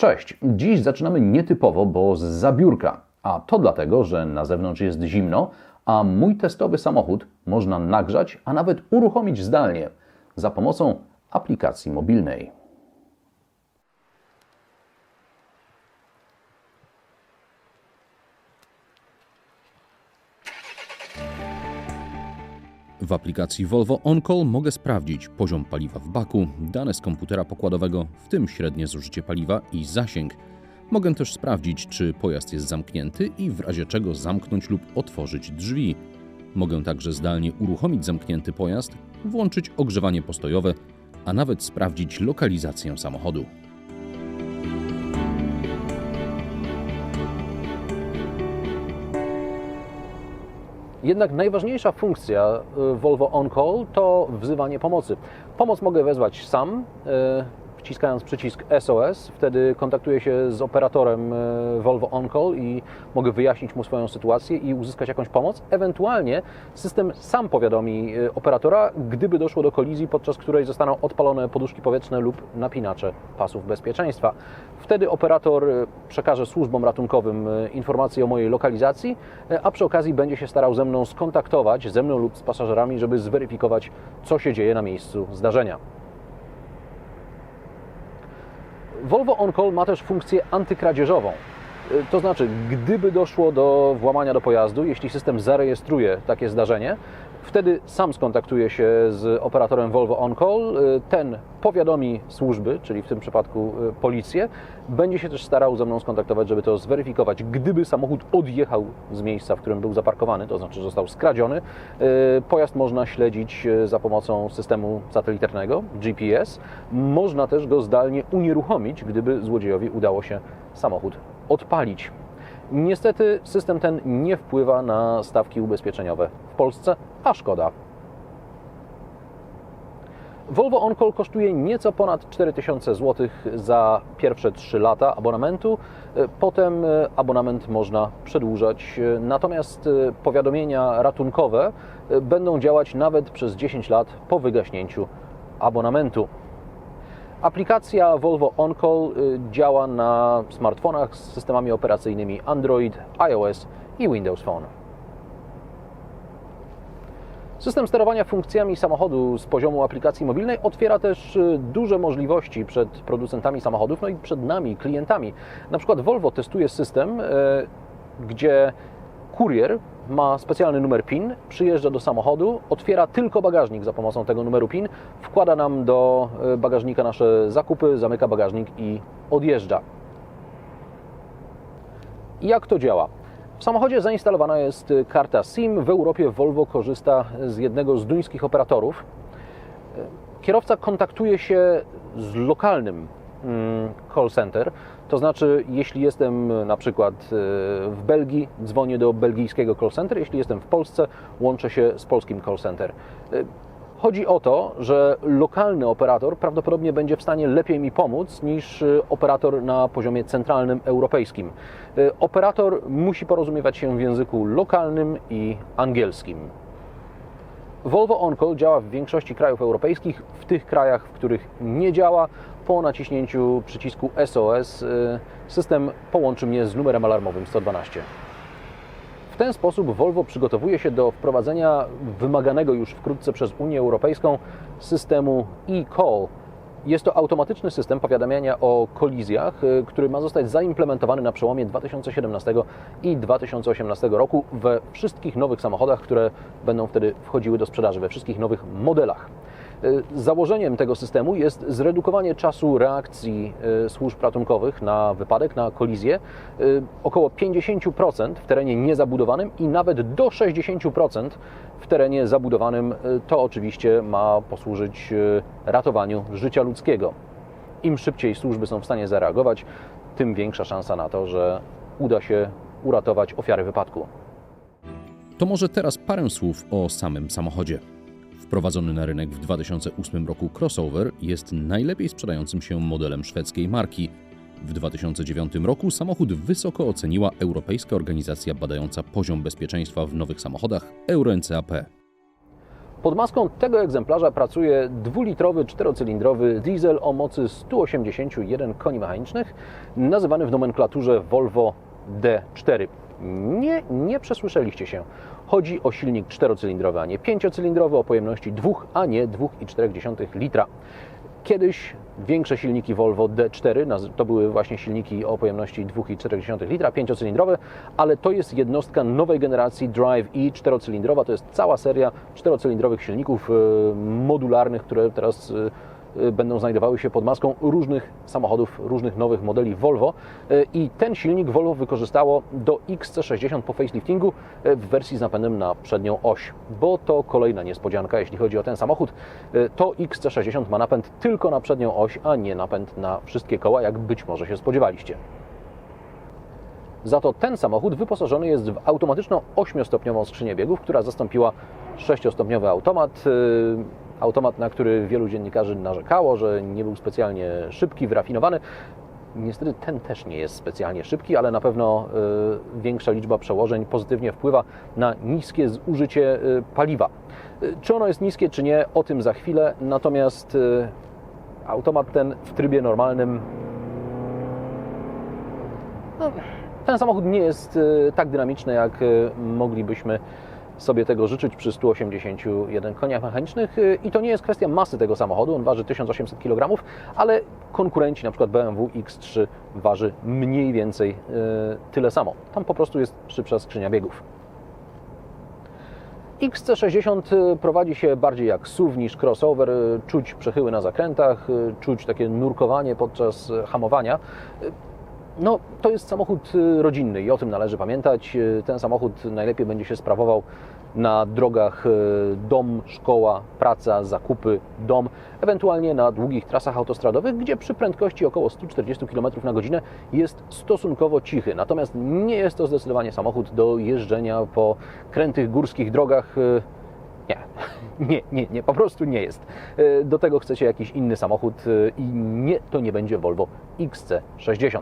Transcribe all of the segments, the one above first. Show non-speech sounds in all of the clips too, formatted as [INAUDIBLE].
Cześć! Dziś zaczynamy nietypowo, bo z zabiórka. A to dlatego, że na zewnątrz jest zimno, a mój testowy samochód można nagrzać, a nawet uruchomić zdalnie za pomocą aplikacji mobilnej. W aplikacji Volvo OnCall mogę sprawdzić poziom paliwa w baku, dane z komputera pokładowego, w tym średnie zużycie paliwa i zasięg. Mogę też sprawdzić, czy pojazd jest zamknięty i w razie czego zamknąć lub otworzyć drzwi. Mogę także zdalnie uruchomić zamknięty pojazd, włączyć ogrzewanie postojowe, a nawet sprawdzić lokalizację samochodu. Jednak najważniejsza funkcja y, Volvo On Call to wzywanie pomocy. Pomoc mogę wezwać sam, y, wciskając przycisk SOS. Wtedy kontaktuję się z operatorem y, Volvo On Call i mogę wyjaśnić mu swoją sytuację i uzyskać jakąś pomoc. Ewentualnie system sam powiadomi operatora, gdyby doszło do kolizji, podczas której zostaną odpalone poduszki powietrzne lub napinacze pasów bezpieczeństwa. Wtedy operator przekaże służbom ratunkowym informacje o mojej lokalizacji, a przy okazji będzie się starał ze mną skontaktować, ze mną lub z pasażerami, żeby zweryfikować, co się dzieje na miejscu zdarzenia. Volvo On Call ma też funkcję antykradzieżową. To znaczy, gdyby doszło do włamania do pojazdu, jeśli system zarejestruje takie zdarzenie, wtedy sam skontaktuje się z operatorem Volvo On Call. Ten powiadomi służby, czyli w tym przypadku policję, będzie się też starał ze mną skontaktować, żeby to zweryfikować. Gdyby samochód odjechał z miejsca, w którym był zaparkowany, to znaczy został skradziony, pojazd można śledzić za pomocą systemu satelitarnego GPS. Można też go zdalnie unieruchomić, gdyby złodziejowi udało się samochód odpalić. Niestety system ten nie wpływa na stawki ubezpieczeniowe w Polsce, a szkoda. Volvo OnCall kosztuje nieco ponad 4000 zł za pierwsze 3 lata abonamentu. Potem abonament można przedłużać. Natomiast powiadomienia ratunkowe będą działać nawet przez 10 lat po wygaśnięciu abonamentu. Aplikacja Volvo OnCall działa na smartfonach z systemami operacyjnymi Android, iOS i Windows Phone. System sterowania funkcjami samochodu z poziomu aplikacji mobilnej otwiera też duże możliwości przed producentami samochodów, no i przed nami, klientami. Na przykład Volvo testuje system, gdzie kurier ma specjalny numer PIN, przyjeżdża do samochodu, otwiera tylko bagażnik za pomocą tego numeru PIN, wkłada nam do bagażnika nasze zakupy, zamyka bagażnik i odjeżdża. Jak to działa? W samochodzie zainstalowana jest karta SIM. W Europie Volvo korzysta z jednego z duńskich operatorów. Kierowca kontaktuje się z lokalnym call center, to znaczy, jeśli jestem na przykład w Belgii, dzwonię do belgijskiego call center, jeśli jestem w Polsce, łączę się z polskim call center. Chodzi o to, że lokalny operator prawdopodobnie będzie w stanie lepiej mi pomóc niż operator na poziomie centralnym europejskim. Operator musi porozumiewać się w języku lokalnym i angielskim. Volvo OnCall działa w większości krajów europejskich. W tych krajach, w których nie działa, po naciśnięciu przycisku SOS system połączy mnie z numerem alarmowym 112. W ten sposób Volvo przygotowuje się do wprowadzenia wymaganego już wkrótce przez Unię Europejską systemu e-call. Jest to automatyczny system powiadamiania o kolizjach, który ma zostać zaimplementowany na przełomie 2017 i 2018 roku we wszystkich nowych samochodach, które będą wtedy wchodziły do sprzedaży, we wszystkich nowych modelach. Założeniem tego systemu jest zredukowanie czasu reakcji służb ratunkowych na wypadek, na kolizję około 50% w terenie niezabudowanym i nawet do 60% w terenie zabudowanym. To oczywiście ma posłużyć ratowaniu życia ludzkiego. Im szybciej służby są w stanie zareagować, tym większa szansa na to, że uda się uratować ofiary wypadku. To może teraz parę słów o samym samochodzie. Wprowadzony na rynek w 2008 roku crossover jest najlepiej sprzedającym się modelem szwedzkiej marki. W 2009 roku samochód wysoko oceniła Europejska Organizacja badająca poziom bezpieczeństwa w nowych samochodach EuroNCAP. Pod maską tego egzemplarza pracuje dwulitrowy, czterocylindrowy diesel o mocy 181 koni mechanicznych, nazywany w nomenklaturze Volvo D4. Nie, nie przesłyszeliście się. Chodzi o silnik czterocylindrowy, a nie pięciocylindrowy o pojemności 2, a nie 2,4 litra. Kiedyś większe silniki Volvo D4 naz- to były właśnie silniki o pojemności 2,4 litra, pięciocylindrowe, ale to jest jednostka nowej generacji Drive i czterocylindrowa. To jest cała seria czterocylindrowych silników e, modularnych, które teraz e, e, będą znajdowały się pod maską różnych samochodów, różnych nowych modeli Volvo. E, I ten silnik Volvo wykorzystało do XC60 po faceliftingu e, w wersji z napędem na przednią oś, bo to kolejna niespodzianka, jeśli chodzi o ten samochód. To XC60 ma napęd tylko na przednią oś, a nie napęd na wszystkie koła, jak być może się spodziewaliście. Za to ten samochód wyposażony jest w automatyczną 8-stopniową skrzynię biegów, która zastąpiła 6-stopniowy automat. Automat, na który wielu dziennikarzy narzekało, że nie był specjalnie szybki, wyrafinowany. Niestety ten też nie jest specjalnie szybki, ale na pewno yy, większa liczba przełożeń pozytywnie wpływa na niskie zużycie yy, paliwa. Yy, Czy ono jest niskie, czy nie, o tym za chwilę. Natomiast automat ten w trybie normalnym no, ten samochód nie jest tak dynamiczny, jak moglibyśmy sobie tego życzyć przy 181 koniach mechanicznych E, i to nie jest kwestia masy tego samochodu, on waży 1800 kg, ale konkurenci, na przykład BMW X3 waży mniej więcej e, tyle samo. Tam po prostu jest szybsza skrzynia biegów. XC60 prowadzi się bardziej jak SUV niż crossover. Czuć przechyły na zakrętach, czuć takie nurkowanie podczas hamowania. No, to jest samochód y, rodzinny i o tym należy pamiętać. Y, Ten samochód najlepiej będzie się sprawował na drogach y, dom, szkoła, praca, zakupy, dom, ewentualnie na długich trasach autostradowych, gdzie przy prędkości około 140 km na godzinę jest stosunkowo cichy. Natomiast nie jest to zdecydowanie samochód do jeżdżenia po krętych górskich drogach. Nie, [LAUGHS] nie, nie, nie, po prostu nie jest. Do tego chcecie jakiś inny samochód i nie, to nie będzie Volvo XC60.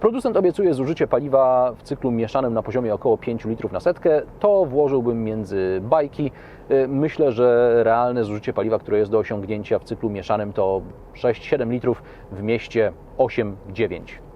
Producent obiecuje zużycie paliwa w cyklu mieszanym na poziomie około 5 litrów na setkę. To włożyłbym między bajki. Y, Myślę, że realne zużycie paliwa, które jest do osiągnięcia w cyklu mieszanym to 6-7 litrów, w mieście 8-9.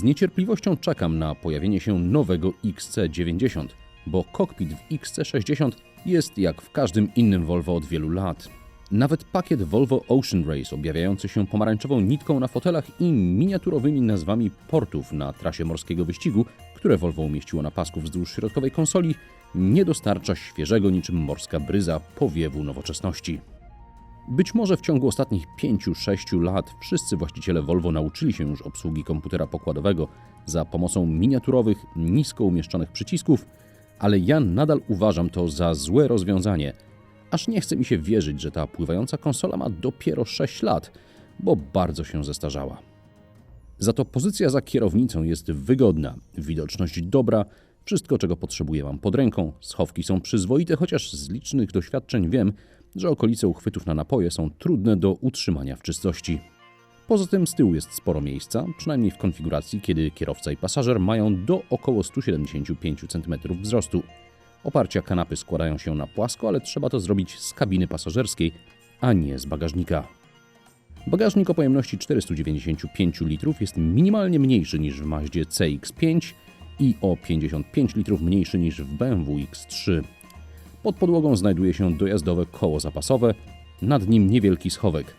Z niecierpliwością czekam na pojawienie się nowego XC90, bo kokpit w XC60 jest jak w każdym innym Volvo od wielu lat. Nawet pakiet Volvo Ocean Race, objawiający się pomarańczową nitką na fotelach i miniaturowymi nazwami portów na trasie morskiego wyścigu, które Volvo umieściło na pasku wzdłuż środkowej konsoli, nie dostarcza świeżego niczym morska bryza powiewu nowoczesności. Być może w ciągu ostatnich 5-6 lat wszyscy właściciele Volvo nauczyli się już obsługi komputera pokładowego za pomocą miniaturowych, nisko umieszczonych przycisków, ale ja nadal uważam to za złe rozwiązanie. Aż nie chce mi się wierzyć, że ta pływająca konsola ma dopiero 6 lat, bo bardzo się zestarzała. Za to pozycja za kierownicą jest wygodna, widoczność dobra, wszystko czego potrzebuję mam pod ręką, schowki są przyzwoite, chociaż z licznych doświadczeń wiem, że okolice uchwytów na napoje są trudne do utrzymania w czystości. Poza tym z tyłu jest sporo miejsca, przynajmniej w konfiguracji, kiedy kierowca i pasażer mają do około 175 cm wzrostu. Oparcia kanapy składają się na płasko, ale trzeba to zrobić z kabiny pasażerskiej, a nie z bagażnika. Bagażnik o pojemności 495 litrów jest minimalnie mniejszy niż w Maździe CX-5 i o 55 litrów mniejszy niż w BMW X3. Pod podłogą znajduje się dojazdowe koło zapasowe, nad nim niewielki schowek.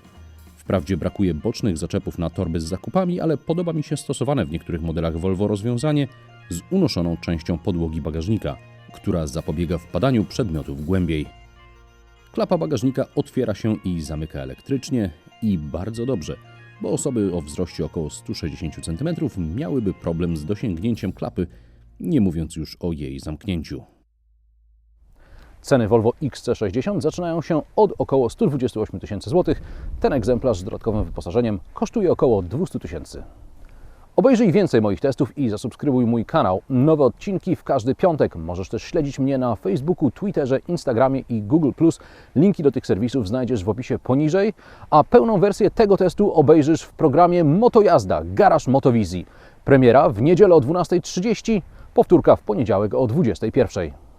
Wprawdzie brakuje bocznych zaczepów na torby z zakupami, ale podoba mi się stosowane w niektórych modelach Volvo rozwiązanie z unoszoną częścią podłogi bagażnika, która zapobiega wpadaniu przedmiotów głębiej. Klapa bagażnika otwiera się i zamyka elektrycznie i bardzo dobrze, bo osoby o wzroście około 160 cm miałyby problem z dosięgnięciem klapy, nie mówiąc już o jej zamknięciu. Ceny Volvo XC60 zaczynają się od około 128 tysięcy złotych. Ten egzemplarz z dodatkowym wyposażeniem kosztuje około 200 tysięcy. Obejrzyj więcej moich testów i zasubskrybuj mój kanał. Nowe odcinki w każdy piątek. Możesz też śledzić mnie na Facebooku, Twitterze, Instagramie i Google+. Linki do tych serwisów znajdziesz w opisie poniżej, a pełną wersję tego testu obejrzysz w programie Motojazda Garaż Motowizji. Premiera w niedzielę o 12.30, powtórka w poniedziałek o 21.00.